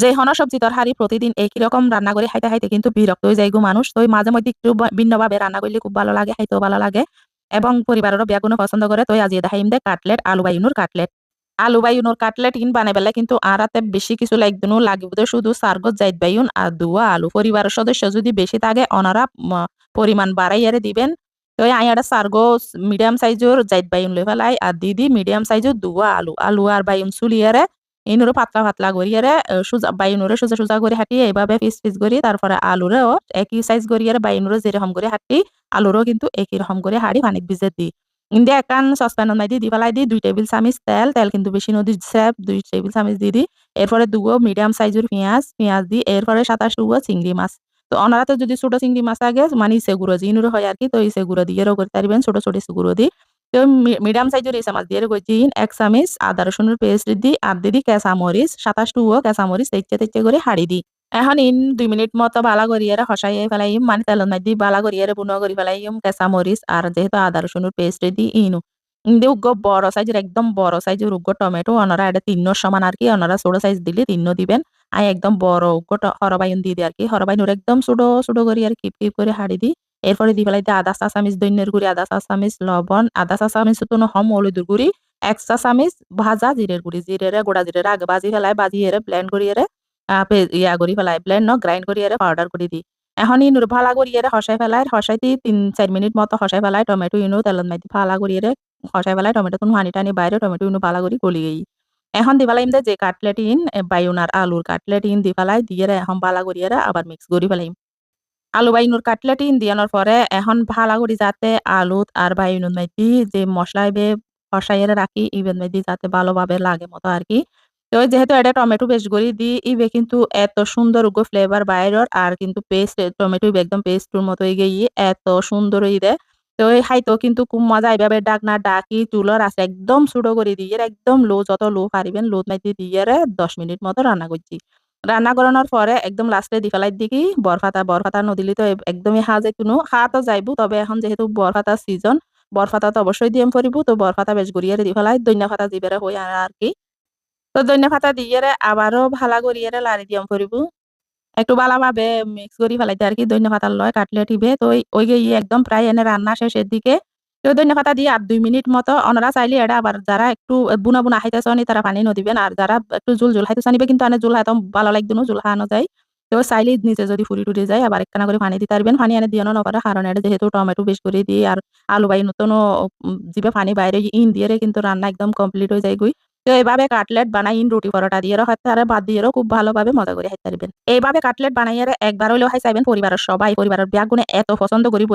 যে হন সবজি তরকারি প্রতিদিন একই রকম রান্না করে খাইতে খাইতে কিন্তু বিরক্ত হয়ে যায় গো মানুষ। তো মাঝে মধ্যে একটু ভিন্নভাবে রান্না করলে খুব ভালো লাগে, খাইতেও ভালো লাগে এবং পরিবারেরও বেগুনও পছন্দ করে। তো আজ দেখাইম দে কাটলেট, আলু বাইনুর কাটলেট। আলু বাইনুর কাটলেট ইন বানাই বেলা কিন্তু আর হাতে বেশি কিছু লাগদিনও লাগবে তো শুধু সার্গত জাইত বাইউন আর দুয়া আলু। পরিবারের সদস্য যদি বেশি থাকে, অনারা পরিমাণ বাড়াইয়ারে দিবেন। তো আই একটা সার্গো মিডিয়াম সাইজের জাইত বাইউন লই ফেলাই আর দিদি মিডিয়াম সাইজের দুয়া আলু। আলু আর বাইউন চুলিয়ারে ইনুরো পাতলা পাতলা করিয়ারে সোজা বাইনুরে সোজা সোজা করে হাঁটি এইভাবে পিস পিস করি তারপরে আলুরেও একই সাইজ করিয়ারে বাইনুরে যেরকম করে হাঁটি আলুরও কিন্তু একই রকম করে হাঁড়ি পানিত ভিজে দি ইন্ডিয়া একান সসপ্যানত মাই দি পেলাই দি দুই টেবিল চামিচ তেল তেল কিন্তু বেশি নদী স্যাপ দুই টেবিল চামিচ দি দি এরপরে দুগো মিডিয়াম সাইজের পেঁয়াজ পেঁয়াজ দি এরপরে সাতাশ টুগো চিংড়ি মাছ তো ওনারা তো যদি ছোট চিংড়ি মাছ আগে মানে ইসে গুঁড়ো যে জিনুরো হয় আর কি তো ইসে গুঁড়ো দিয়ে করতে পারবেন ছোট ছোট ইসে গুঁড়ো দি তো মিডিয়াম সাইজের ইসে মাছ দিয়ে করছি এক চামিচ আদা রসুনের পেস্ট দি আর দিদি কেঁচা মরিচ সাতাশ টুগো কেঁচা মরিচ তেচ্ছে তেচ্ছে করে হাড়ি দি এখন ইন দুই মিনিট মতো বালা করিয়ারে হসাই ফেলাইম মানে তেলত মাই দি বালা করিয়ারে বুনো করি ফেলাইম কেঁচা মরিচ আর যেহেতু আদা রসুনের পেস্ট দি ইনু। ইন্দে উগ্র বড় সাইজের একদম বড় সাইজের উগ্র টমেটো ওনারা এটা তিন্ন সমান আর কি ওনারা ছোট সাইজ দিলে তিন্ন দিবেন। আই একদম বড় উগ্র হরবাইন দিয়ে দিই আর কি হরবাইনুর একদম ছোট ছোট করি আর কিপ কিপ করে হাড়ি দি এরপরে দি ফেলাই দিয়ে আদা চা চামিচ দৈন্যের গুড়ি আদা চা চামিচ লবণ আদা চা চামিচ তো হম হলুদের গুড়ি এক চা চামিচ ভাজা জিরের গুড়ি জিরেরে গোড়া জিরের আগে বাজি ফেলাই বাজি এরে ব্লেন্ড আহ, পে- ইয়া করি ফেলাই ব্লেন্ড ন গ্রাইন্ড করি এরে পাউডার করে দি। এখন ইনুর ভালা করি এরে হসাই ফেলাই হসাইতে তিন চার মিনিট মতো হসাই ফেলাই টমেটো ইনু তেলত মাইতে ভালা করি এরে হসাই ফেলাই টমেটো কোনো হানি টানি বাইরে টমেটো ইনু ভালা করি গলি গই। এখন দি ফেলাইম দে যে কাটলেট ইন বাইউন আর আলুর কাটলেট ইন দি ফেলাই দিয়ে এখন ভালা করি এরে আবার মিক্স করি ফেলাইম। আলু বাইনুর কাটলেট দিয়ানোর পরে এখন ভালা করি যাতে আলুত আর বাইনুর মাইতি যে মশলা বে কষাইয়ের রাখি ইবেন মাইতি যাতে ভালোভাবে লাগে মতো আর কি তো যেহেতু এটা টমেটো পেস্ট করি দি, ইবে কিন্তু এত সুন্দর উগ্র ফ্লেভার বাইরের আর কিন্তু পেস্ট টমেটো একদম পেস্টুর মতো গিয়ে এত সুন্দর হয়ে দেয় তো এই খাইতেও কিন্তু খুব মজা এইভাবে ডাক না ডাকি চুলোর আছে একদম ছোট করে দিয়ে, একদম লো, যত লো পারিবেন লো মাইতে দিয়ে দশ মিনিট মতো রান্না করছি। রান্না করানোর পরে একদম লাস্টে দি ফেলাই দিকি বরফাতা বরফাতা নদিলি তো একদমই হাজে কোনো তো যাইবো, তবে এখন যেহেতু বরফাতা সিজন বরফাতা তো অবশ্যই দিয়াম পরিব তো বরফাতা বেশ গড়িয়ে দি ফেলাই দৈন্য ফাতা দিবেরে হই আর কি। তো দৈন্য ফাতা দিয়ে আবারও ভালা করিয়ে লারি দিয়াম পরিব একটু ভালোভাবে মিক্স করি ফেলাইতে আর কি দৈন্য পাতার লয় কাটলেট ইবে তো ওই গিয়ে একদম প্রায় এনে রান্না শেষের দিকে তো দৈন্য পাতা দিয়ে আর দুই মিনিট মতো অনরা চাইলে এটা আবার যারা একটু বুনা বুনা খাইতে চানি তারা পানি নদিবেন। আর যারা একটু জুল জুল খাইতে চানিবে কিন্তু আনে জুল খাইতাম ভালো লাগতো জুল খাওয়ানো যায়। তো চাইলে নিচে যদি ফুরি টুরি যায়, আবার একখানা করে পানি দিতে পারবেন। পানি এনে দিয়ে নকরে কারণ এটা যেহেতু টমেটো বেশ করে দিয়ে, আর আলু বাই নতুন জিবে পানি বাইরে ইন দিয়ে কিন্তু রান্না একদম কমপ্লিট হয়ে যায় গুই। তো এইভাবে কাটলেট বানাই ইন রুটি পরোটা দিয়ে হয়তো আর বাদ দিয়ে খুব ভালোভাবে মজা করে খাইতে পারবেন। এইভাবে কাটলেট বানাইয়ারে একবার হলেও খাই চাইবেন পরিবারের সবাই। পরিবারের ব্যাগুনে এত পছন্দ করিব